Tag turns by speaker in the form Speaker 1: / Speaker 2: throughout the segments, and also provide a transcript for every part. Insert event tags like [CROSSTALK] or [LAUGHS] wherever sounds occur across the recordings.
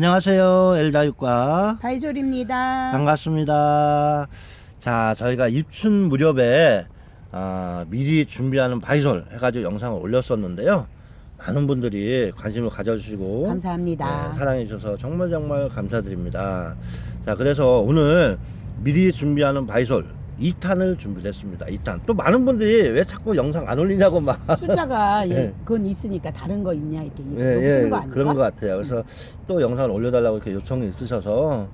Speaker 1: 안녕하세요. 엘다육과
Speaker 2: 바이졸입니다.
Speaker 1: 반갑습니다. 자, 저희가 입춘 무렵에 아, 미리 준비하는 바이솔 해가지고 영상을 올렸었는데요. 많은 분들이 관심을 가져주시고
Speaker 2: 감사합니다.
Speaker 1: 네, 사랑해 주셔서 정말 정말 감사드립니다. 자, 그래서 오늘 미리 준비하는 바이솔 2탄을 준비했습니다. 2탄. 또 많은 분들이 왜 자꾸 영상 안 올리냐고 막 [LAUGHS]
Speaker 2: 숫자가 예,
Speaker 1: 네.
Speaker 2: 그건 있으니까 다른 거 있냐 이렇게
Speaker 1: 예, 예,
Speaker 2: 거 아닐까?
Speaker 1: 그런 것 같아요. 그래서 또 영상을 올려달라고 이렇게 요청이 있으셔서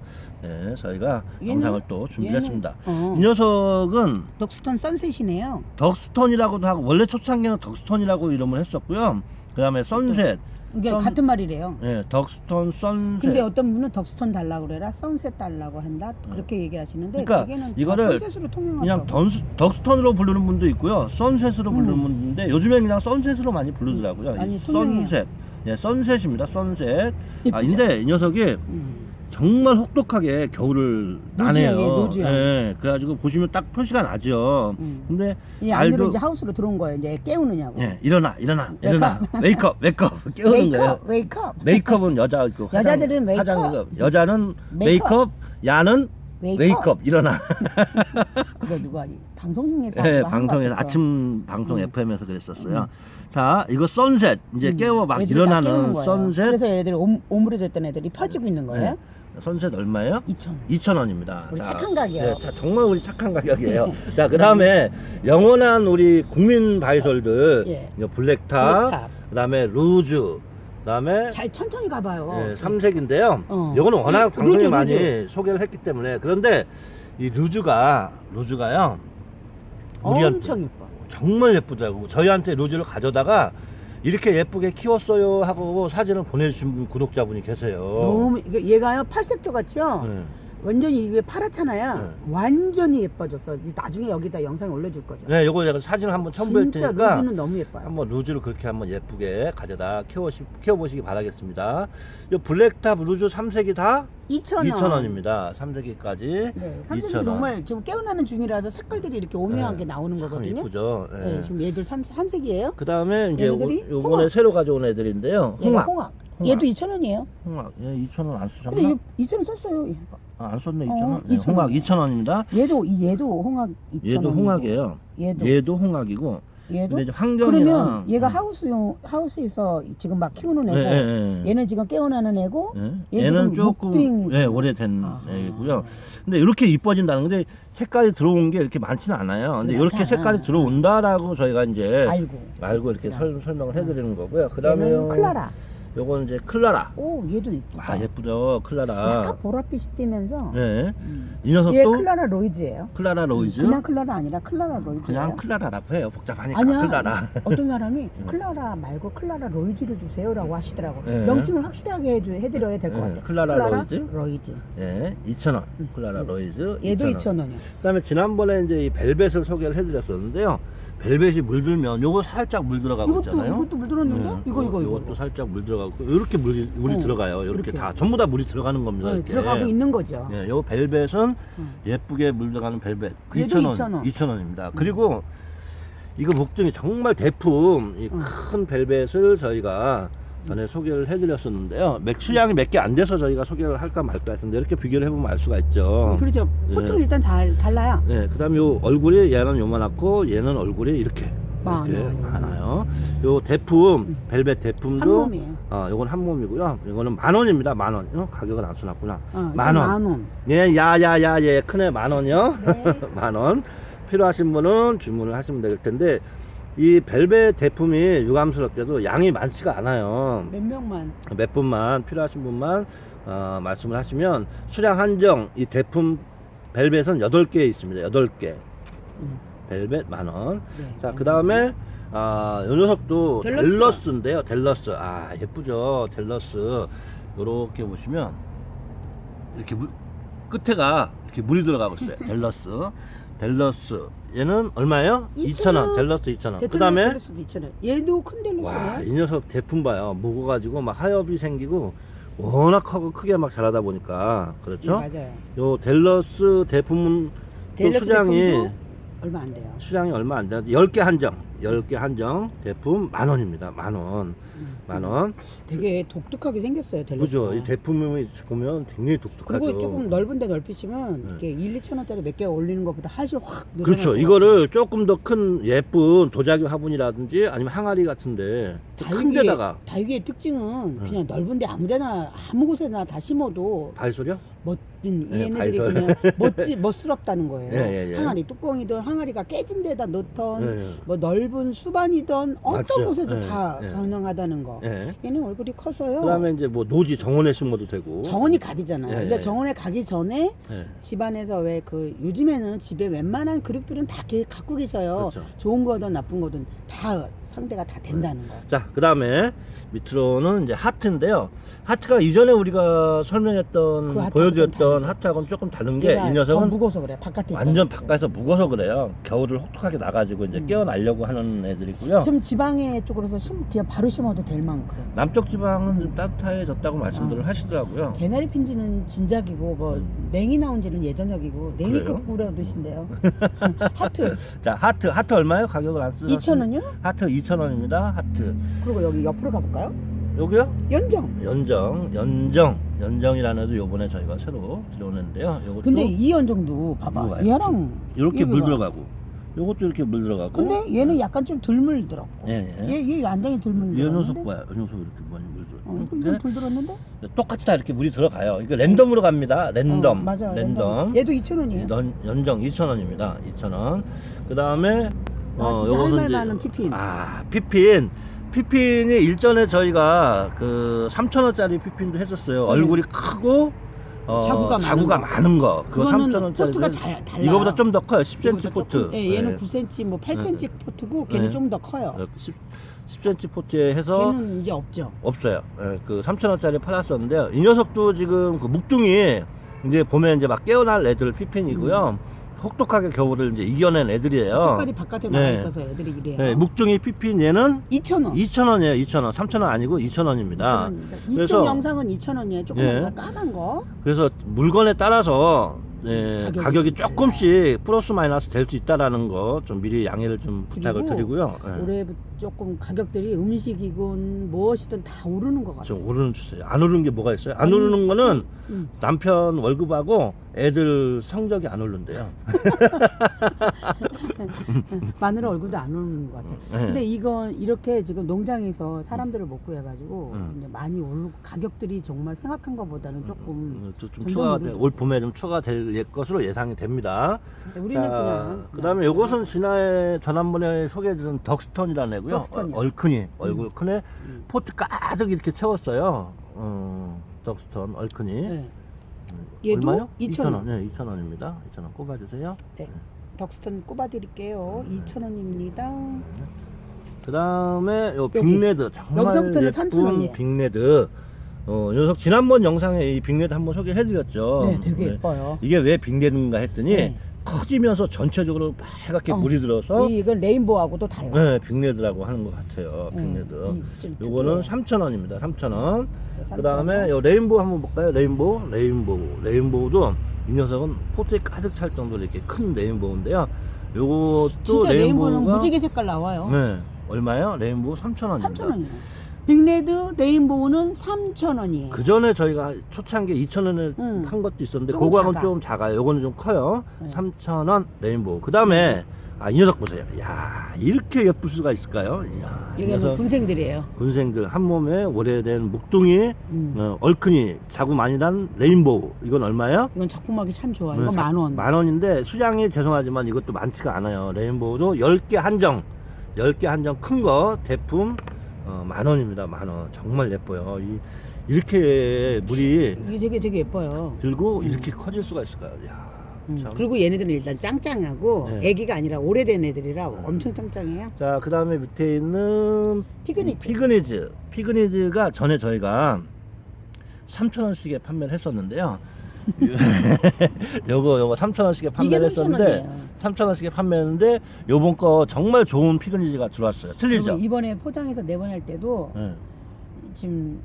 Speaker 1: 예, 저희가
Speaker 2: 얘는-
Speaker 1: 영상을 또 준비했습니다.
Speaker 2: 어,
Speaker 1: 이 녀석은
Speaker 2: 덕스턴 선셋이네요.
Speaker 1: 덕스톤이라고도 하고 원래 초창기는 덕스톤이라고 이름을 했었고요. 그 다음에 선셋,
Speaker 2: 이게
Speaker 1: 선-
Speaker 2: 같은 말이래요.
Speaker 1: 예, 덕스톤, 선셋.
Speaker 2: 근데 어떤 분은 덕스턴 달라고 그래라 선셋 달라고 한다 그렇게 얘기하시는데
Speaker 1: 그러니까
Speaker 2: 다
Speaker 1: 이거를
Speaker 2: 선셋으로
Speaker 1: 그냥
Speaker 2: 통용하더라고.
Speaker 1: 던스, 덕스톤으로 부르는 분도 있고요. 선셋으로 부르는
Speaker 2: 음.
Speaker 1: 분도 있는데 요즘엔 그냥 선셋으로 많이 부르더라고요.
Speaker 2: 음, 이 통용해요.
Speaker 1: 선셋. 예, 선셋입니다. 선셋. 아,
Speaker 2: 예쁘죠?
Speaker 1: 근데 이 녀석이
Speaker 2: 음.
Speaker 1: 정말 혹독하게 겨울을 나네요.
Speaker 2: 노지형이에요, 노지형.
Speaker 1: 예, 그래가지고 보시면 딱 표시가 나죠.
Speaker 2: 음.
Speaker 1: 근데
Speaker 2: 이 안으로
Speaker 1: 알도-
Speaker 2: 이제 하우스로 들어온 거예요. 이제 깨우느냐고.
Speaker 1: 예, 일어나, 일어나, 일어나, 메이크업, 메이크업 [LAUGHS] 깨우는 거예요.
Speaker 2: 웨이크업, 웨이크업.
Speaker 1: 메이크업은 여자 그 화장-
Speaker 2: 여자들은 메이크업.
Speaker 1: 화장- 여자는
Speaker 2: 메이크업.
Speaker 1: 메이크업, 야는
Speaker 2: 웨이크업.
Speaker 1: 웨이크업 일어나. [LAUGHS]
Speaker 2: 그거 누가 이 방송에서
Speaker 1: 예,
Speaker 2: 누가 한것
Speaker 1: 방송에서. 아침 방송
Speaker 2: 음.
Speaker 1: FM에서 그랬었어요. 자, 이거 선셋 이제
Speaker 2: 음.
Speaker 1: 깨워 막
Speaker 2: 애들이 다 깨우는
Speaker 1: 일어나는
Speaker 2: 거예요.
Speaker 1: 선셋.
Speaker 2: 그래서 얘들이 옴, 오므려졌던 애들이 펴지고 있는 거예요.
Speaker 1: 네. 선셋 얼마예요?
Speaker 2: 2천 원.
Speaker 1: 2,000원입니다.
Speaker 2: 우리 착한 가격.
Speaker 1: 네, 자, 정말 우리 착한 가격이에요. 자, 그 다음에 영원한 우리 국민 바이솔들,
Speaker 2: 예.
Speaker 1: 이제 블랙탑,
Speaker 2: 블랙탑.
Speaker 1: 그 다음에 루즈, 그 다음에
Speaker 2: 잘 천천히 가봐요.
Speaker 1: 예, 삼색인데요.
Speaker 2: 어.
Speaker 1: 이거는 워낙
Speaker 2: 이
Speaker 1: 방송에
Speaker 2: 루즈,
Speaker 1: 많이
Speaker 2: 루즈.
Speaker 1: 소개를 했기 때문에. 그런데 이 루즈가, 루즈가요. 우리한테
Speaker 2: 엄청 예뻐.
Speaker 1: 정말 예쁘더라고. 저희한테 루즈를 가져다가 이렇게 예쁘게 키웠어요 하고 사진을 보내주신 분, 구독자분이 계세요.
Speaker 2: 너무 이게 얘가요 팔색조 같이요.
Speaker 1: 네.
Speaker 2: 완전히 이게 파랗잖아요.
Speaker 1: 네.
Speaker 2: 완전히 예뻐졌어. 이 나중에 여기다 영상 올려줄 거죠.
Speaker 1: 네, 요거 제가 사진 한번 첨부할
Speaker 2: 진짜
Speaker 1: 테니까
Speaker 2: 루즈는 너무 예뻐요.
Speaker 1: 한번 루즈를 그렇게 한번 예쁘게 가져다 키워시, 키워보시기 바라겠습니다. 이 블랙탑 루즈 3색이 다
Speaker 2: 2천 원.
Speaker 1: 2,000원입니다. 3색이까지.
Speaker 2: 네, 삼색이
Speaker 1: 2,000원.
Speaker 2: 정말 지금 깨어나는 중이라서 색깔들이 이렇게 오묘하게
Speaker 1: 네,
Speaker 2: 나오는
Speaker 1: 참
Speaker 2: 거거든요.
Speaker 1: 이쁘죠.
Speaker 2: 네, 지금 얘들 삼, 삼색이에요.
Speaker 1: 그 다음에 이제
Speaker 2: 얘네들이
Speaker 1: 요- 요번에. 새로 가져온 애들인데요. 홍학.
Speaker 2: 홍학. 얘도 2천 원이에요.
Speaker 1: 홍학. 얘 2,000원 안 쓰셨나?
Speaker 2: 근데 얘 2천 원 썼어요. 얘.
Speaker 1: 아, 안 썼네,
Speaker 2: 어,
Speaker 1: 2,000원. 네,
Speaker 2: 2,000원.
Speaker 1: 홍학 2,000원입니다.
Speaker 2: 얘도 이- 얘도 홍학 2천 원.
Speaker 1: 얘도 홍학이에요.
Speaker 2: 얘도
Speaker 1: 얘도 홍학이고.
Speaker 2: 얘도
Speaker 1: 근데 이제 환경이랑
Speaker 2: 그러면 얘가
Speaker 1: 음.
Speaker 2: 하우스용 하우스에서 지금 막 키우는 애고
Speaker 1: 네, 네, 네.
Speaker 2: 얘는 지금 깨어나는 애고
Speaker 1: 네.
Speaker 2: 얘
Speaker 1: 얘는
Speaker 2: 지금
Speaker 1: 조금
Speaker 2: 목딩.
Speaker 1: 네, 오래된
Speaker 2: 아하.
Speaker 1: 애고요. 근데 이렇게 이뻐진다는 건데 색깔이 들어온 게 이렇게 많지는 않아요. 근데 이렇게
Speaker 2: 많잖아.
Speaker 1: 색깔이 들어온다라고 저희가 이제
Speaker 2: 알고
Speaker 1: 알고 이렇게. 설, 설명을 해드리는 거고요. 그 다음에
Speaker 2: 얘는 클라라.
Speaker 1: 요건 이제 클라라.
Speaker 2: 오 얘도 이쁘다.
Speaker 1: 아 예쁘죠, 클라라.
Speaker 2: 약간 보랏빛이 띄면서.
Speaker 1: 네,
Speaker 2: 음.
Speaker 1: 이 녀석도
Speaker 2: 얘 클라라 로이즈예요.
Speaker 1: 클라라 로이즈.
Speaker 2: 그냥 클라라 아니라 클라라 로이즈.
Speaker 1: 그냥 클라라라고 해요. 복잡하니까
Speaker 2: 아니야.
Speaker 1: 클라라.
Speaker 2: 어떤 사람이 [LAUGHS] 클라라 말고 클라라 로이즈를 주세요라고 하시더라고.
Speaker 1: 네.
Speaker 2: 명칭을 확실하게 해주, 해드려야 될 것
Speaker 1: 네,
Speaker 2: 같아.
Speaker 1: 클라라 로이즈?
Speaker 2: 로이즈.
Speaker 1: 예, 2,000원.
Speaker 2: 음.
Speaker 1: 클라라
Speaker 2: 음.
Speaker 1: 로이즈.
Speaker 2: 얘도
Speaker 1: 2,000원.
Speaker 2: 2천 원이요.
Speaker 1: 그다음에 지난번에 이제 이 벨벳을 소개를 해드렸었는데요. 벨벳이 물들면 요거 살짝 물 들어가고
Speaker 2: 이것도
Speaker 1: 있잖아요.
Speaker 2: 이것도 물 들었는데?
Speaker 1: 네,
Speaker 2: 이거 이거 이거.
Speaker 1: 이것도 살짝 물 들어가고 이렇게 물이 물이
Speaker 2: 어,
Speaker 1: 들어가요. 이렇게
Speaker 2: 이렇게.
Speaker 1: 다 전부 다 물이 들어가는 겁니다.
Speaker 2: 네,
Speaker 1: 이렇게.
Speaker 2: 들어가고 있는 거죠.
Speaker 1: 예, 요 벨벳은
Speaker 2: 음.
Speaker 1: 예쁘게 물 들어가는 벨벳.
Speaker 2: 얘도
Speaker 1: 2,000원.
Speaker 2: 2,000원.
Speaker 1: 2,000원 입니다. 그리고 이거 목등이 정말 대품 이
Speaker 2: 음.
Speaker 1: 큰 벨벳을 저희가 전에 소개를 해드렸었는데요. 맥 수량이 몇 개 안 돼서 저희가 소개를 할까 말까 했는데 이렇게 비교를 해보면 알 수가 있죠.
Speaker 2: 그렇죠. 포통이
Speaker 1: 예.
Speaker 2: 일단 달, 달라요.
Speaker 1: 네, 그다음에 요 얼굴이 얘는 요만하고 얘는 얼굴이 이렇게 이렇게
Speaker 2: 많아요.
Speaker 1: 많아요. 요 대품 벨벳 대품도
Speaker 2: 한 몸이에요.
Speaker 1: 어, 요건 한 몸이고요. 이거는 만 원입니다. 만 원. 어, 가격은 안 써놨구나.
Speaker 2: 어,
Speaker 1: 만 원.
Speaker 2: 만 원.
Speaker 1: 예, 야야야, 예, 큰애 만 원이요.
Speaker 2: 네. [LAUGHS]
Speaker 1: 만 원. 필요하신 분은 주문을 하시면 될 텐데 이 벨벳 제품이 유감스럽게도 양이 많지가 않아요.
Speaker 2: 몇 명만.
Speaker 1: 몇 분만 필요하신 분만 어, 말씀을 하시면 수량 한정 이 제품 벨벳은 8개 있습니다. 8개.
Speaker 2: 음,
Speaker 1: 벨벳 만 원.
Speaker 2: 네.
Speaker 1: 자, 그 다음에 아, 요 녀석도
Speaker 2: 델러스.
Speaker 1: 델러스인데요. 델러스. 아, 예쁘죠. 델러스. 요렇게 보시면 이렇게 물, 끝에가 이렇게 물이 들어가고 있어요. [LAUGHS] 델러스. 델러스. 얘는 얼마예요?
Speaker 2: 2,000
Speaker 1: 2,000원.
Speaker 2: 원.
Speaker 1: 델러스 2,000원. 그 다음에.
Speaker 2: 얘도 큰
Speaker 1: 와, 이
Speaker 2: 델러스네.
Speaker 1: 녀석 제품 봐요. 무거가지고 막 하엽이 생기고 워낙 크고 크게 막 자라다 보니까 그렇죠?
Speaker 2: 네, 맞아요.
Speaker 1: 요 델러스 제품은 또
Speaker 2: 델러스
Speaker 1: 수량이
Speaker 2: 제품도 얼마 안 돼요.
Speaker 1: 수량이 얼마 안 되는데 10개 한정 10개 한정 제품 만 원입니다 만 원
Speaker 2: 음.
Speaker 1: 만 원.
Speaker 2: 되게 독특하게 생겼어요. 델러스가.
Speaker 1: 그죠? 이 제품이 보면 굉장히 독특하죠.
Speaker 2: 그리고 조금 넓은데 넓히시면
Speaker 1: 네.
Speaker 2: 이렇게 1, 2천 원짜리 몇 개 올리는 것보다 한시 확 늘어날
Speaker 1: 그렇죠.
Speaker 2: 것
Speaker 1: 이거를 조금 더 큰 예쁜 도자기 화분이라든지 아니면 항아리 같은데. 큰
Speaker 2: 다육이의-
Speaker 1: 데다가
Speaker 2: 다육이의 특징은
Speaker 1: 네.
Speaker 2: 그냥 넓은데 아무데나 아무 곳에나 다 심어도
Speaker 1: 발소리요?
Speaker 2: 멋진
Speaker 1: 네,
Speaker 2: 얘네들이. 그냥 [LAUGHS] 멋지 멋스럽다는 거예요.
Speaker 1: 예, 예, 예.
Speaker 2: 항아리 뚜껑이든 항아리가 깨진 데다 넣던
Speaker 1: 예,
Speaker 2: 뭐 넓은 수반이든 어떤
Speaker 1: 맞죠.
Speaker 2: 곳에도
Speaker 1: 예,
Speaker 2: 다
Speaker 1: 예.
Speaker 2: 가능하다는 거.
Speaker 1: 예.
Speaker 2: 얘는 얼굴이 커서요.
Speaker 1: 그다음에 이제 뭐 노지 정원에 심어도 되고.
Speaker 2: 정원이 각이잖아요.
Speaker 1: 예,
Speaker 2: 근데
Speaker 1: 예.
Speaker 2: 정원에 가기 전에
Speaker 1: 예.
Speaker 2: 집안에서 왜 그 요즘에는 집에 웬만한 그릇들은 다 게- 갖고 계셔요.
Speaker 1: 그렇죠.
Speaker 2: 좋은 거든 나쁜 거든 다 상대가 다 된다는 거.
Speaker 1: 자, 그 다음에 밑으로는 이제 하트인데요. 하트가 이전에 우리가 설명했던
Speaker 2: 그
Speaker 1: 보여드렸던
Speaker 2: 다르죠.
Speaker 1: 하트하고는 조금 다른 게
Speaker 2: 얘가 이더
Speaker 1: 녀석은
Speaker 2: 무거워서 그래. 바깥에
Speaker 1: 완전. 바깥에서 무거워서 그래요. 겨울을 혹독하게 나가지고 이제
Speaker 2: 음.
Speaker 1: 깨어나려고 하는 애들이고요.
Speaker 2: 지금 지방에 쪽으로서 심, 그냥 바로 심어도 될 만큼.
Speaker 1: 남쪽 지방은 좀 따뜻해졌다고 말씀들을
Speaker 2: 아.
Speaker 1: 하시더라고요.
Speaker 2: 개나리 핀지는 진작이고 뭐
Speaker 1: 음.
Speaker 2: 냉이 나온 지는 예전역이고 냉이
Speaker 1: 그래요?
Speaker 2: 급 뿌려 드신대요. 하트
Speaker 1: 자, 하트, 하트 얼마예요? 가격을 안 쓰셨어요?
Speaker 2: 2,000원요?
Speaker 1: 하트 2,000원입니다. 하트.
Speaker 2: 그리고 여기 옆으로 가볼까요?
Speaker 1: 여기요?
Speaker 2: 연정.
Speaker 1: 연정, 연정, 연정이라는 애도 요번에 저희가 새로 들여오는데요. 요것도
Speaker 2: 근데 이 연정도 봐봐.
Speaker 1: 누가요?
Speaker 2: 얘랑
Speaker 1: 이렇게
Speaker 2: 여기
Speaker 1: 물
Speaker 2: 봐.
Speaker 1: 들어가고, 요것도 이렇게 물 들어가고.
Speaker 2: 근데 얘는 약간 좀덜 물들었고.
Speaker 1: 예, 예.
Speaker 2: 얘, 얘 완전히
Speaker 1: 덜이
Speaker 2: 물들었는데.
Speaker 1: 녀석 봐요. 이 녀석 이렇게 많이 물 들어.
Speaker 2: 어, 이건 덜 들었는데?
Speaker 1: 똑같이 다 이렇게 물이 들어가요. 이거 랜덤으로 갑니다. 랜덤.
Speaker 2: 어, 맞아.
Speaker 1: 랜덤.
Speaker 2: 얘도 2,000원이에요.
Speaker 1: 연, 연정 2,000원입니다. 2,000원. 그 다음에
Speaker 2: 아, 진짜 할 말만한 피핀.
Speaker 1: 아 피핀. 피핀이 일전에 저희가 그 3,000원짜리 피핀도 했었어요.
Speaker 2: 네.
Speaker 1: 얼굴이 크고 어,
Speaker 2: 자구가 많은 거.
Speaker 1: 많은 거. 그거
Speaker 2: 그거는
Speaker 1: 3,000원짜리.
Speaker 2: 포트가 잘 달라요.
Speaker 1: 이거보다 좀 더 커요. 10cm
Speaker 2: 이거보다
Speaker 1: 포트.
Speaker 2: 예, 얘는
Speaker 1: 네.
Speaker 2: 9cm, 뭐 8cm 포트고 걔는
Speaker 1: 네.
Speaker 2: 좀 더 커요.
Speaker 1: 이렇게 10, 10cm 포트에 해서
Speaker 2: 걔는 이제 없죠.
Speaker 1: 없어요. 예, 그 3,000원짜리 팔았었는데요. 이 녀석도 지금 그 묵둥이 이제 보면 이제 막 깨어날 애들 피핀이고요. 혹독하게 겨울을 이제 이겨낸 애들이에요.
Speaker 2: 음. 색깔이 바깥에 나가
Speaker 1: 네.
Speaker 2: 있어서 애들이 이래요.
Speaker 1: 네, 묵둥이 피핀 얘는
Speaker 2: 2,000원.
Speaker 1: 2,000원이에요. 2,000원. 3,000원 아니고 2,000원입니다.
Speaker 2: 2,000원입니다. 이쪽
Speaker 1: 그래서-
Speaker 2: 영상은 2,000원이에요. 조금
Speaker 1: 예.
Speaker 2: 더 까만 거.
Speaker 1: 그래서 물건에 따라서 예,
Speaker 2: 가격이
Speaker 1: 가격이
Speaker 2: 좀
Speaker 1: 조금씩 플러스 마이너스 될 수 있다라는 거 좀 미리 양해를 좀 부탁을
Speaker 2: 그리고
Speaker 1: 드리고요. 예.
Speaker 2: 올해 조금 가격들이 음식이건 무엇이든 다 오르는 것 같아요.
Speaker 1: 좀 오르는 추세. 안 오르는 게 뭐가 있어요? 안 오르는 거는
Speaker 2: 음.
Speaker 1: 남편 월급하고 애들 성적이 안 오른대요. [LAUGHS]
Speaker 2: 마누라 얼굴도 안 오르는 것 같아요.
Speaker 1: 네.
Speaker 2: 근데 이건 이렇게 지금 농장에서 사람들을 못 구해가지고
Speaker 1: 음.
Speaker 2: 이제 많이 오르고 가격들이 정말 생각한 것보다는 조금
Speaker 1: 음, 좀, 좀
Speaker 2: 점점
Speaker 1: 추가가 돼,
Speaker 2: 오르죠.
Speaker 1: 올 봄에 좀 추가가 될 예- 것으로 예상이 됩니다.
Speaker 2: 우리는 그냥
Speaker 1: 그다음에 요것은 지난해 전한번에 소개해드린 덕스턴이라는 애고 요.
Speaker 2: 덕스턴이요.
Speaker 1: 어, 얼큰이 얼굴 큰 애.
Speaker 2: 음.
Speaker 1: 포트 가득 이렇게 채웠어요. 어, 덕스턴 얼큰이.
Speaker 2: 네.
Speaker 1: 음,
Speaker 2: 얘도
Speaker 1: 얼마요?
Speaker 2: 2,000원.
Speaker 1: 네, 2,000원입니다. 2,000원 꼽아주세요.
Speaker 2: 네. 덕스턴 꼽아드릴게요. 2,000원입니다.
Speaker 1: 그 다음에 요
Speaker 2: 여기.
Speaker 1: 빅레드 정말
Speaker 2: 여기서부터는
Speaker 1: 예쁜
Speaker 2: 3,000원 이에요.
Speaker 1: 빅레드. 어, 이 녀석 지난번 영상에 이 빅레드 한번 소개해드렸죠.
Speaker 2: 네, 되게 예뻐요.
Speaker 1: 이게 왜 빅레드인가 했더니
Speaker 2: 네.
Speaker 1: 커지면서 전체적으로 빨갛게
Speaker 2: 어.
Speaker 1: 물이 들어서
Speaker 2: 이- 이건 레인보우하고도 달라.
Speaker 1: 네, 빅레드라고 하는 것 같아요.
Speaker 2: 네,
Speaker 1: 빅레드.
Speaker 2: 이- 좀
Speaker 1: 요거는
Speaker 2: 특이해요.
Speaker 1: 3,000원입니다. 3,000원.
Speaker 2: 네,
Speaker 1: 그 다음에 요 레인보우 한번 볼까요? 레인보우, 레인보우, 레인보우도 이 녀석은 포트에 가득 찰 정도로 이렇게 큰 레인보우인데요. 요것도
Speaker 2: 진짜 레인보우는
Speaker 1: 레인보우가
Speaker 2: 무지개 색깔 나와요.
Speaker 1: 네, 얼마요? 레인보우 3,000원입니다.
Speaker 2: 3,000원이에요. 빅레드 레인보우는 3,000원이에요.
Speaker 1: 그 전에 저희가 초창기에 2,000원에
Speaker 2: 음.
Speaker 1: 한 것도 있었는데
Speaker 2: 조금
Speaker 1: 그거하고는
Speaker 2: 작아.
Speaker 1: 좀 작아요. 요거는 좀 커요.
Speaker 2: 네.
Speaker 1: 3,000원 레인보우. 그 다음에 아, 이 녀석 보세요. 야 이렇게 예쁠 수가 있을까요? 이야, 이
Speaker 2: 이거는
Speaker 1: 녀석
Speaker 2: 군생들이에요.
Speaker 1: 군생들 한 몸에 오래된 묵둥이
Speaker 2: 음.
Speaker 1: 어, 얼큰이 자구 많이 난 레인보우 이건 얼마예요?
Speaker 2: 이건 작품하기 참 좋아.
Speaker 1: 네,
Speaker 2: 이거
Speaker 1: 자-
Speaker 2: 만 원.
Speaker 1: 만 원인데 수량이 죄송하지만 이것도 많지가 않아요. 레인보우도 10개 한정 10개 한정 큰 거 대품 어, 만 원입니다. 만 원. 정말 예뻐요. 이, 이렇게 물이
Speaker 2: 이게 되게 되게 예뻐요.
Speaker 1: 들고
Speaker 2: 음.
Speaker 1: 이렇게 커질 수가 있을까요? 야,
Speaker 2: 음.
Speaker 1: 참.
Speaker 2: 그리고 얘네들은 일단 짱짱하고
Speaker 1: 네.
Speaker 2: 애기가 아니라 오래된 애들이라
Speaker 1: 네.
Speaker 2: 엄청 짱짱해요.
Speaker 1: 자, 그 다음에 밑에 있는
Speaker 2: 피그니즈.
Speaker 1: 피그니즈. 피그니즈가 전에 저희가 3,000원씩에 판매를 했었는데요. [LAUGHS] 요거 요거 3,000원씩에
Speaker 2: 이게
Speaker 1: 판매를 했었는데
Speaker 2: 3,000원이에요.
Speaker 1: 3,000원씩에 판매했는데 요번 거 정말 좋은 피그니즈가 들어왔어요. 틀리죠?
Speaker 2: 그리고 이번에 포장해서 내보낼 때도
Speaker 1: 예.
Speaker 2: 지금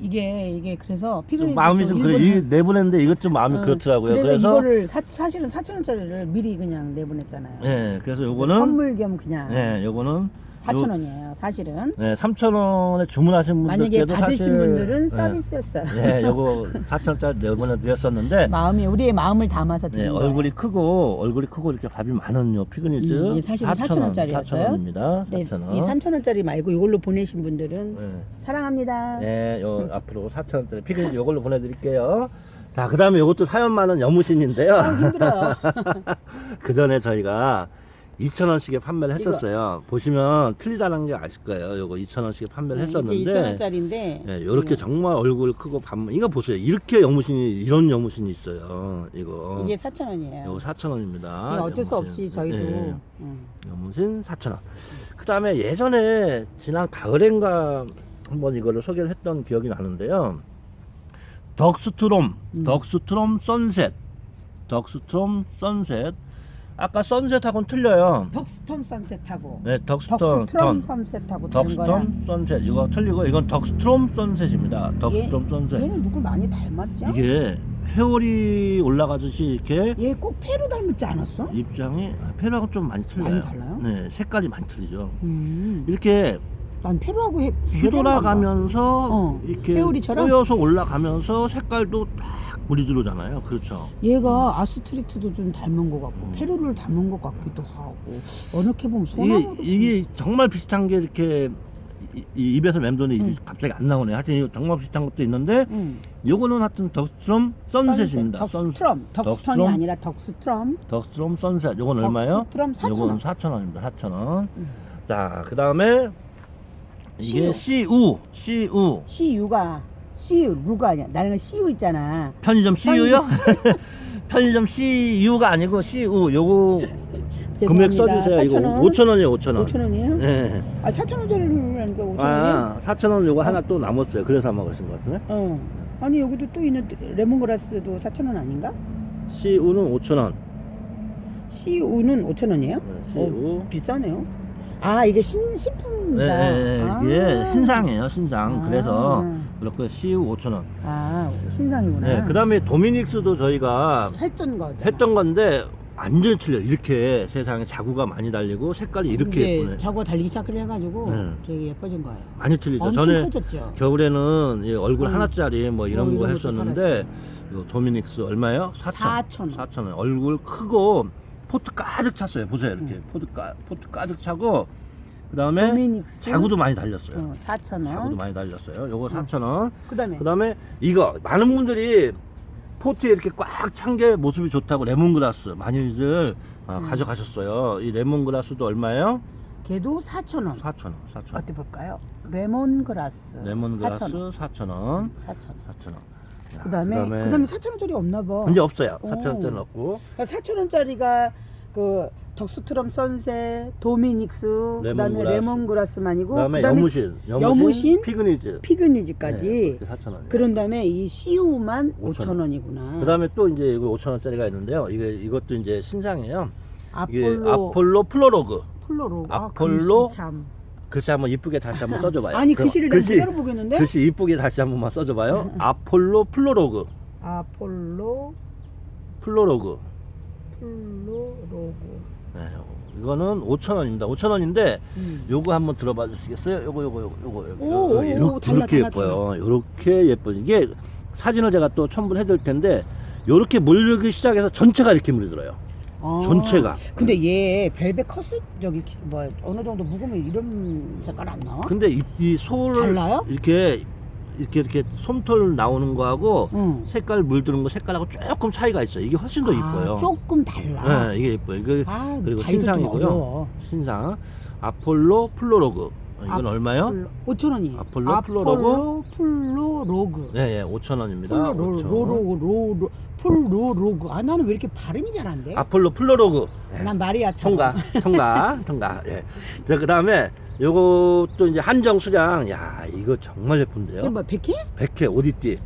Speaker 2: 이게 이게 그래서
Speaker 1: 좀
Speaker 2: 피그니즈
Speaker 1: 마음이 좀 그래. 이 내보냈는데 이것 좀 마음이
Speaker 2: 어,
Speaker 1: 그렇더라고요.
Speaker 2: 그래서,
Speaker 1: 그래서
Speaker 2: 이거를 사, 사실은 4천 원짜리를 미리 그냥 내보냈잖아요.
Speaker 1: 예, 그래서 요거는
Speaker 2: 선물 겸 그냥
Speaker 1: 예, 요거는
Speaker 2: 4천 원이에요. 사실은.
Speaker 1: 네, 3,000원에 주문하신
Speaker 2: 만약에
Speaker 1: 분들께도
Speaker 2: 받으신
Speaker 1: 사실
Speaker 2: 분들은
Speaker 1: 네,
Speaker 2: 서비스였어요.
Speaker 1: 네, 요거 4,000원짜리 내보내드렸었는데 [LAUGHS]
Speaker 2: 마음이 우리의 마음을 담아서
Speaker 1: 네,
Speaker 2: 드린 거예요.
Speaker 1: 얼굴이 크고 얼굴이 크고 이렇게 밥이 많은 요 피그니즈
Speaker 2: 음, 이게 사실은 4,000원짜리였어요?
Speaker 1: 4,000원입니다.
Speaker 2: 네,
Speaker 1: 4,000원.
Speaker 2: 이 3천 원짜리 말고 이걸로 보내신 분들은
Speaker 1: 네.
Speaker 2: 사랑합니다.
Speaker 1: 네, 요 앞으로 4,000원짜리 피그니즈 요걸로 보내드릴게요. 자, 그 다음에 요것도 사연 많은 여무신인데요.
Speaker 2: 아, 힘들어요. [LAUGHS]
Speaker 1: 그 전에 저희가 2,000원씩에 판매를 했었어요. 보시면 틀리다는 게 아실 거예요. 요거 2,000원씩에 판매를 했었는데.
Speaker 2: 이게 2천 원짜리인데.
Speaker 1: 네, 요렇게 정말 얼굴 크고 밥, 이거 보세요. 이렇게 여무신이, 이런 여무신이 있어요. 이거.
Speaker 2: 이게 4천 원이에요.
Speaker 1: 요거 4,000원입니다.
Speaker 2: 이게 어쩔 수 없이 저희도
Speaker 1: 네,
Speaker 2: 음.
Speaker 1: 여무신 4,000원. 그 다음에 예전에 지난 가을엔가 한번 이거를 소개를 했던 기억이 나는데요. 덕스트롬,
Speaker 2: 음.
Speaker 1: 덕스트롬 선셋, 덕스트롬 선셋. 아까 선셋하고는 틀려요.
Speaker 2: 덕스턴 선셋하고
Speaker 1: 네, 덕스트롬,
Speaker 2: 덕스트럼 선셋하고 다른 거랑
Speaker 1: 덕스트롬 선셋. 이거 틀리고 이건 덕스트롬 선셋입니다. 덕스트롬 선셋.
Speaker 2: 얘는 누굴 많이 닮았죠?
Speaker 1: 이게 회오리 올라가듯이 이렇게
Speaker 2: 얘 꼭 페루 닮았지 않았어?
Speaker 1: 입장이 아, 페루하고 좀 많이 틀려요.
Speaker 2: 많이 달라요?
Speaker 1: 네, 색깔이 많이 틀리죠.
Speaker 2: 음.
Speaker 1: 이렇게
Speaker 2: 난 페루하고 해,
Speaker 1: 뒤돌아가면서
Speaker 2: 어,
Speaker 1: 이렇게
Speaker 2: 회오리처럼?
Speaker 1: 꼬여서 올라가면서 색깔도 딱 들어오잖아요. 그렇죠.
Speaker 2: 얘가 아스트리트도 좀 닮은 것 같고
Speaker 1: 음.
Speaker 2: 페루를 닮은 것 같기도 하고 어느 게 보면
Speaker 1: 이게,
Speaker 2: 소나무도
Speaker 1: 이게 정말 비슷한 게 이렇게 이, 이 입에서 맴도는
Speaker 2: 음.
Speaker 1: 이 갑자기 안 나오네. 하여튼 이거 정말 비슷한 것도 있는데
Speaker 2: 응.
Speaker 1: 요거는 하여튼 덕스트롬 선셋입니다. 선,
Speaker 2: 덕스트럼 덕스턴이
Speaker 1: 덕스트럼?
Speaker 2: 아니라 덕스트럼
Speaker 1: 덕스트롬 선셋. 요건 얼마요?
Speaker 2: 덕스트럼 4천
Speaker 1: 요거는
Speaker 2: 원
Speaker 1: 4,000원입니다. 4,000원.
Speaker 2: 음.
Speaker 1: 자, 그다음에 이게 CU, CU.
Speaker 2: CU가 CU 루가 아니야 나는 CU 있잖아
Speaker 1: 편의점 CU요? 편의점 CU가 [LAUGHS] 아니고 CU. 요거 금액 써주세요. 이거 5,000원이에요, 5,000원.
Speaker 2: 5천 원이에요?
Speaker 1: 네.
Speaker 2: 아 4천 원짜리라니까 5천 원이야?
Speaker 1: 아, 4,000원 요거 하나 또 남았어요. 그래서 아마 그러신 것 같은데.
Speaker 2: 어 아니 여기도 또 있는 레몬그라스도 4천 원 아닌가?
Speaker 1: CU는 5,000원.
Speaker 2: CU는 5천 원이에요?
Speaker 1: 네, CU.
Speaker 2: 비싸네요. 아 이게 신 신품이다.
Speaker 1: 네, 네,
Speaker 2: 아.
Speaker 1: 이게 신상이에요, 신상.
Speaker 2: 아.
Speaker 1: 그래서 그렇고 CU 5,000원.
Speaker 2: 아 신상이구나.
Speaker 1: 네, 그 다음에 도미닉스도 저희가
Speaker 2: 했던 거
Speaker 1: 했던 건데 완전히 틀려요. 이렇게 세상에 자구가 많이 달리고 색깔이 이렇게 예쁘네.
Speaker 2: 저거 달리기 시작을 해가지고
Speaker 1: 네.
Speaker 2: 되게 예뻐진 거예요.
Speaker 1: 많이 틀리죠.
Speaker 2: 엄청
Speaker 1: 전에
Speaker 2: 커졌죠.
Speaker 1: 겨울에는 이 얼굴
Speaker 2: 음.
Speaker 1: 하나짜리 뭐 이런
Speaker 2: 어,
Speaker 1: 거
Speaker 2: 이런 것도
Speaker 1: 했었는데 도미닉스 얼마예요? 4천.
Speaker 2: 4,000원.
Speaker 1: 4천 원. 얼굴 크고 포트 가득 찼어요. 보세요. 이렇게
Speaker 2: 음.
Speaker 1: 포트 가 포트 가득 차고 그다음에
Speaker 2: 도미닉스
Speaker 1: 자구도 많이 달렸어요.
Speaker 2: 어, 4천
Speaker 1: 자구도
Speaker 2: 원.
Speaker 1: 많이 달렸어요. 요거
Speaker 2: 음.
Speaker 1: 4,000원.
Speaker 2: 그다음에
Speaker 1: 그다음에 이거 많은 분들이 포트에 이렇게 꽉 찬 게 모습이 좋다고 레몬그라스 많이들 아,
Speaker 2: 음.
Speaker 1: 가져가셨어요. 이 레몬그라스도 얼마예요?
Speaker 2: 걔도 4천 원.
Speaker 1: 4,000원. 4,000원.
Speaker 2: 어디 볼까요? 레몬그라스.
Speaker 1: 레몬그라스
Speaker 2: 4천
Speaker 1: 4,000원.
Speaker 2: 원. 4천.
Speaker 1: 4,000원.
Speaker 2: 그다음에 그다음에 4천 원짜리 없나 봐.
Speaker 1: 이제 없어요.
Speaker 2: 오.
Speaker 1: 4,000원짜리는 없고.
Speaker 2: 4천 원짜리가 그 덕스트럼 선셋, 도미닉스, 그다음에
Speaker 1: 레몬그라스.
Speaker 2: 레몬그라스만이고
Speaker 1: 그다음에 여무신, 여무신,
Speaker 2: 여무신,
Speaker 1: 피그니즈.
Speaker 2: 피그니즈까지.
Speaker 1: 4,000원.
Speaker 2: 그런 다음에 이 CU만
Speaker 1: 5,000원.
Speaker 2: 5천 원이구나.
Speaker 1: 그다음에 또 이제 이거 5,000원짜리가 있는데요. 이게 이것도 이제 신상이에요.
Speaker 2: 아폴로
Speaker 1: 아폴로 플로로그.
Speaker 2: 플로로 아,
Speaker 1: 아폴로
Speaker 2: 글씨 참.
Speaker 1: 글씨 한번 이쁘게 다시 한번 [LAUGHS] 써줘 봐요.
Speaker 2: 아니 글씨를 내가
Speaker 1: 글씨
Speaker 2: 그대로 보겠는데?
Speaker 1: 글씨 이쁘게 다시 한 번만 써줘 봐요. [LAUGHS] 아폴로 플로로그.
Speaker 2: 아폴로
Speaker 1: 플로로그.
Speaker 2: 플로로그.
Speaker 1: 네, 이거는 5,000원입니다. 5,000원인데
Speaker 2: 음.
Speaker 1: 요거 한번 들어봐 주시겠어요? 요거 요거 요거 요거 요거
Speaker 2: 오, 오,
Speaker 1: 요렇게,
Speaker 2: 달라,
Speaker 1: 요렇게
Speaker 2: 달라,
Speaker 1: 예뻐요. 요렇게 예뻐. 이게 사진을 제가 또 첨부를 해드릴 텐데 요렇게 물르기 시작해서 전체가 이렇게 물이 들어요.
Speaker 2: 아,
Speaker 1: 전체가.
Speaker 2: 근데 얘 벨벳 커스 저기 기- 뭐 어느 정도 묵으면 이런 색깔 안 나와?
Speaker 1: 근데 이, 이 소를
Speaker 2: 달라요?
Speaker 1: 이렇게 이렇게 이렇게 솜털 나오는 거하고
Speaker 2: 응.
Speaker 1: 색깔 물드는 거 색깔하고 조금 차이가 있어요. 이게 훨씬 더 이뻐요.
Speaker 2: 아, 조금 달라.
Speaker 1: 네, 이게 이뻐요. 이거
Speaker 2: 아,
Speaker 1: 그리고
Speaker 2: 좀
Speaker 1: 신상이고요.
Speaker 2: 어려워.
Speaker 1: 신상 아폴로 플로로그. 이건
Speaker 2: 아,
Speaker 1: 얼마요?
Speaker 2: 5천 원이에요.
Speaker 1: 아폴로 플로로그?
Speaker 2: 아폴로 플로 로그.
Speaker 1: 네, 예, 5,000원입니다.
Speaker 2: 플로 로 로로그 로로 플로 로그. 아 나는 왜 이렇게 발음이 잘 안 돼?
Speaker 1: 아폴로 플로로그. 네.
Speaker 2: 난 말이야 참.
Speaker 1: 통과, 통과, [LAUGHS] 통과. 예. 자, 그 다음에 요것도 이제 한정 수량. 야, 이거 정말 예쁜데요.
Speaker 2: 뭐 백회?
Speaker 1: 백회 오디띠.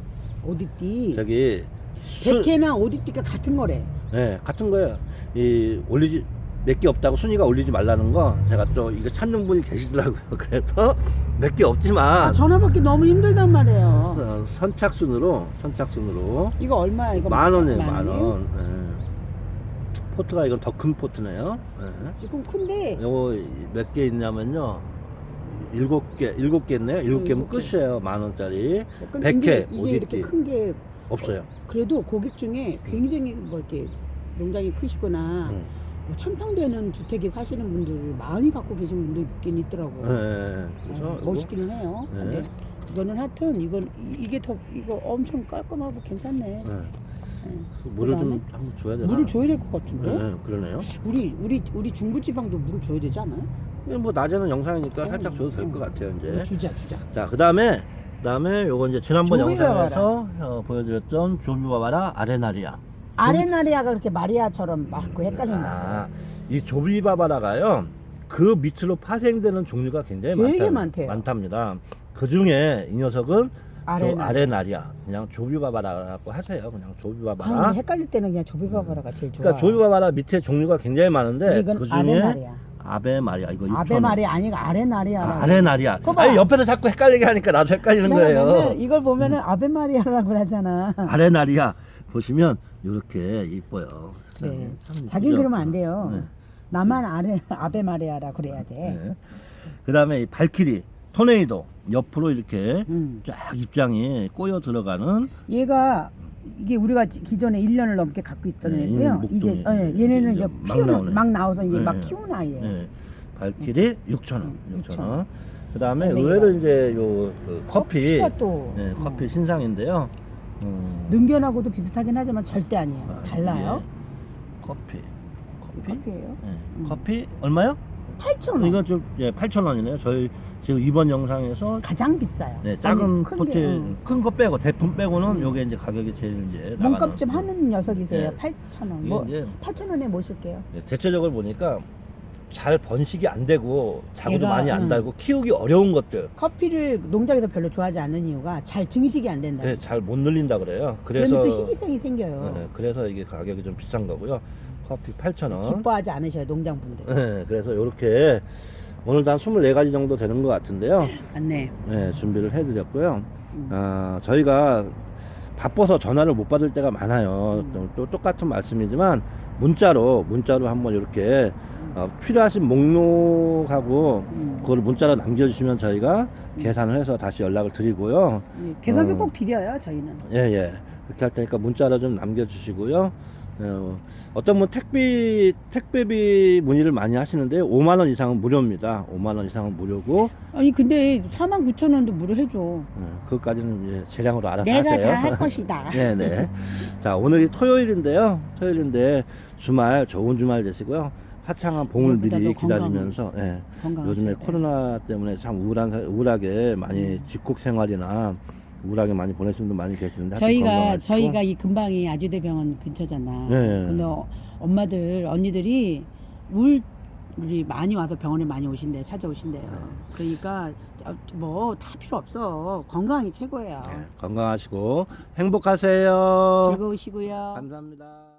Speaker 2: 오디띠.
Speaker 1: 저기 수-
Speaker 2: 백회나 오디띠가 같은 거래.
Speaker 1: 네, 같은 거예요. 이 올리지 몇 개 없다고 순위가 올리지 말라는 거 제가 또 이거 찾는 분이 계시더라고요. [LAUGHS] 그래서 몇 개 없지만
Speaker 2: 아, 전화 받기 너무 힘들단 말이에요.
Speaker 1: 선- 선착순으로 선착순으로
Speaker 2: 이거 얼마야? 이거
Speaker 1: 만 원이에요,
Speaker 2: 만? 원.
Speaker 1: 예. 포트가 이건 더 큰 포트네요. 네.
Speaker 2: 이건 큰데
Speaker 1: 요거 몇 개 있냐면요. 일곱 개, 일곱 개 있네요. 일곱 개면
Speaker 2: 일곱 개.
Speaker 1: 끝이에요. 만 원짜리.
Speaker 2: 약간
Speaker 1: 백
Speaker 2: 근데
Speaker 1: 회,
Speaker 2: 이게
Speaker 1: 옷
Speaker 2: 이렇게
Speaker 1: 입기.
Speaker 2: 큰게
Speaker 1: 없어요.
Speaker 2: 그래도 고객 중에 굉장히 뭐 이렇게 농장이 크시거나
Speaker 1: 음.
Speaker 2: 뭐 천평되는 주택에 사시는 분들 많이 갖고 계신 분도 있긴 있더라고요.
Speaker 1: 네. 그래서
Speaker 2: 어,
Speaker 1: 요거,
Speaker 2: 멋있기는 해요.
Speaker 1: 네.
Speaker 2: 근데 이거는 하여튼 이건 이- 이게 더 이거 엄청 깔끔하고 괜찮네.
Speaker 1: 네.
Speaker 2: 네.
Speaker 1: 물을 좀
Speaker 2: 그다음에
Speaker 1: 한번 줘야 되나?
Speaker 2: 물을 줘야 될 것 같은데.
Speaker 1: 네, 그러네요.
Speaker 2: 우리 우리 우리 중부지방도 물을 줘야 되지 않아요?
Speaker 1: 이게 뭐 낮에는 영상이니까 살짝
Speaker 2: 음,
Speaker 1: 줘도 될
Speaker 2: 음.
Speaker 1: 것 같아요, 이제.
Speaker 2: 음, 주자 주자.
Speaker 1: 자, 그 다음에, 그 다음에 요거 이제 지난번
Speaker 2: 조비바바라.
Speaker 1: 영상에서 어, 보여드렸던 조비바바라 아레나리아.
Speaker 2: 아레나리아가 그렇게 마리아처럼 막고 헷갈린다.
Speaker 1: 아, 이 조비바바라가요, 그 밑으로 파생되는 종류가 굉장히
Speaker 2: 되게
Speaker 1: 많다,
Speaker 2: 많대요.
Speaker 1: 많답니다. 그 중에 이 녀석은
Speaker 2: 아레나리아.
Speaker 1: 그냥 조비바바라고 하세요. 그냥 조비바바라.
Speaker 2: 아, 헷갈릴 때는 그냥 조비바바라가 제일 좋아.
Speaker 1: 그러니까 조비바바라 밑에 종류가 굉장히 많은데
Speaker 2: 이건
Speaker 1: 그 중에
Speaker 2: 아레나리아.
Speaker 1: 아베 마리아 이거
Speaker 2: 아베마리아 아니고 아레나리아.
Speaker 1: 아, 아레나리아.
Speaker 2: 그거 봐.
Speaker 1: 아니 옆에서 자꾸 헷갈리게 하니까 나도 헷갈리는
Speaker 2: 내가
Speaker 1: 거예요.
Speaker 2: 맨날 이걸 보면은 아베 마리아라고 하잖아.
Speaker 1: 아레나리아 보시면 이렇게 이뻐요.
Speaker 2: 네.
Speaker 1: 참
Speaker 2: 자기
Speaker 1: 이쁘죠?
Speaker 2: 그러면 안 돼요.
Speaker 1: 네.
Speaker 2: 나만 아레 [LAUGHS] 아베 마리아라 그래야 돼.
Speaker 1: 네. 그다음에 이 발키리, 토네이도 옆으로 이렇게
Speaker 2: 음.
Speaker 1: 쫙 입장이 꼬여 들어가는
Speaker 2: 얘가 이게 우리가 지- 기존에 1년을 넘게 갖고 있던
Speaker 1: 네,
Speaker 2: 애고요.
Speaker 1: 목동이
Speaker 2: 이제 어, 예, 얘네는
Speaker 1: 이제
Speaker 2: 이제
Speaker 1: 막
Speaker 2: 피우는
Speaker 1: 나오네.
Speaker 2: 막 나와서 이제
Speaker 1: 네.
Speaker 2: 막 키우는 아이예요.
Speaker 1: 네. 발키리 6,000원.
Speaker 2: 음,
Speaker 1: 6,000원. 그다음에
Speaker 2: 그다음에
Speaker 1: 의외로 이제 요그 커피
Speaker 2: 커피가 또
Speaker 1: 네,
Speaker 2: 어,
Speaker 1: 커피 신상인데요. 음,
Speaker 2: 능견하고도 비슷하긴 하지만 절대 아니에요.
Speaker 1: 아,
Speaker 2: 달라요.
Speaker 1: 예. 커피. 커피?
Speaker 2: 커피예요.
Speaker 1: 네.
Speaker 2: 음.
Speaker 1: 커피 얼마요?
Speaker 2: 8,000원.
Speaker 1: 이건 좀 예, 8,000원이네요. 저희 지금 이번 영상에서
Speaker 2: 가장 비싸요.
Speaker 1: 네, 작은
Speaker 2: 아니, 큰
Speaker 1: 포트
Speaker 2: 게, 응.
Speaker 1: 큰거 빼고 대품 빼고는
Speaker 2: 음.
Speaker 1: 요게 이제 가격이 제일 이제
Speaker 2: 몸값 좀
Speaker 1: 나가는
Speaker 2: 하는 녀석이세요.
Speaker 1: 네.
Speaker 2: 8,000원.
Speaker 1: 이게
Speaker 2: 뭐
Speaker 1: 이제
Speaker 2: 8,000원에 모실게요.
Speaker 1: 네, 대체적으로 보니까 잘 번식이 안 되고 자구도
Speaker 2: 얘가,
Speaker 1: 많이 안
Speaker 2: 음.
Speaker 1: 달고 키우기 어려운 것들
Speaker 2: 커피를 농장에서 별로 좋아하지 않는 이유가 잘 증식이 안 된다.
Speaker 1: 네, 잘 못 늘린다 그래요.
Speaker 2: 그러면
Speaker 1: 그래서
Speaker 2: 또 희귀성이 생겨요.
Speaker 1: 네, 그래서 이게 가격이 좀 비싼 거고요. 커피 8,000원.
Speaker 2: 기뻐하지 않으셔요, 농장 분들.
Speaker 1: 네, 그래서 이렇게 오늘도 한 24가지 정도 되는 것 같은데요.
Speaker 2: 맞네.
Speaker 1: 네, 준비를 해드렸고요.
Speaker 2: 음.
Speaker 1: 아, 저희가 바빠서 전화를 못 받을 때가 많아요.
Speaker 2: 음.
Speaker 1: 또, 또 똑같은 말씀이지만 문자로 문자로 한번 이렇게 어, 필요하신 목록하고
Speaker 2: 음.
Speaker 1: 그걸 문자로 남겨주시면 저희가 계산을 해서 다시 연락을 드리고요.
Speaker 2: 예, 계산서
Speaker 1: 음.
Speaker 2: 꼭 드려요, 저희는.
Speaker 1: 예, 예. 그렇게 할 테니까 문자로 좀 남겨주시고요. 어, 어떤 분 택비, 택배비 문의를 많이 하시는데 5만 원 이상은 무료입니다. 5만 원 이상은 무료고,
Speaker 2: 아니, 근데 4만 9천 원도 무료 해줘.
Speaker 1: 어, 그것까지는 이제 재량으로 알아서
Speaker 2: 내가
Speaker 1: 하세요.
Speaker 2: 다 할 [LAUGHS] 것이다.
Speaker 1: 네네. 자, 오늘이 토요일인데요. 토요일인데 주말, 좋은 주말 되시고요. 화창한 봄을 미리
Speaker 2: 건강.
Speaker 1: 기다리면서, 예.
Speaker 2: 건강하셔야
Speaker 1: 요즘에
Speaker 2: 돼요.
Speaker 1: 코로나 때문에 참 우울한, 우울하게 많이
Speaker 2: 음.
Speaker 1: 집콕 생활이나 우울하게 많이 보내시는 분 많이 계시는데.
Speaker 2: 저희가
Speaker 1: 건강하시고.
Speaker 2: 저희가 이 근방이 아주대병원 근처잖아.
Speaker 1: 네.
Speaker 2: 근데 어, 엄마들 언니들이 우울이 많이 와서 병원에 많이 오신대, 찾아오신대요.
Speaker 1: 네.
Speaker 2: 그러니까 뭐 다 필요 없어. 건강이 최고예요.
Speaker 1: 네, 건강하시고 행복하세요.
Speaker 2: 즐거우시고요.
Speaker 1: 감사합니다.